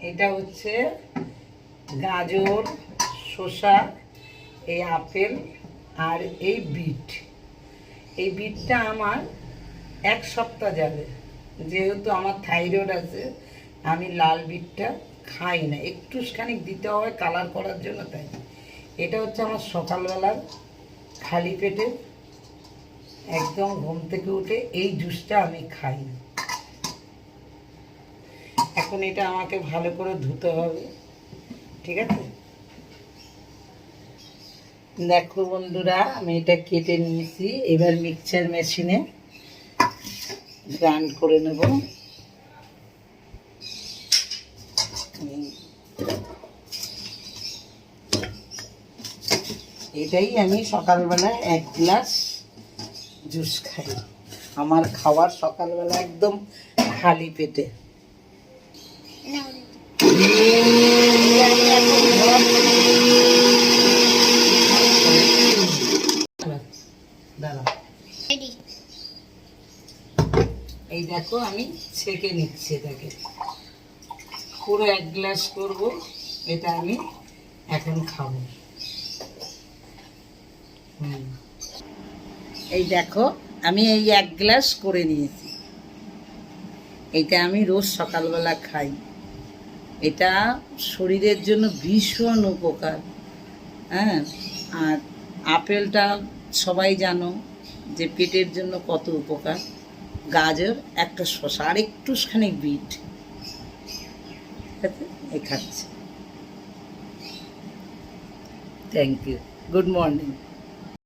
এটা হচ্ছে গাজর, শসা, এই আপেল আর এই বিট। এই বিটটা আমার এক সপ্তাহ যাবে। যেহেতু আমার থাইরয়েড আছে, আমি লাল বিটটা খাই না। একটুখানি দিতে হয় কালার করার জন্য তাই। এটা হচ্ছে আমার সকালবেলার খালি পেটে। একদম ঘুম থেকে উঠে এই জুসটা আমি খাই এখন এটা আমাকে ভালো করে ধুতে হবে। ঠিক আছে? দেখো বন্ধুরা, আমি এটা কেটে নিয়েছি। এবার মিক্সচার মেশিনে গ্রাইন্ড করে নেব। এটাই আমি সকালবেলা এক গ্লাস জুস খাই। আমার খাবার সকালবেলা একদম খালি পেটে। এই দেখো, আমি ছেঁকে নিচ্ছি এটাকে। পুরো এক গ্লাস করব, এটা আমি এখন খাব। হুম। এই দেখো, আমি এই এক গ্লাস করে নিয়েছি। এটা আমি রোজ সকালবেলা খাই। এটা শরীরের জন্য ভীষণ উপকার। হ্যাঁ? আর আপেলটা সবাই জানো যে পেটের জন্য কত উপকার। গাজর একটা শসা আর একটুখানি বিট। এই খাচ্ছি। Thank you good morning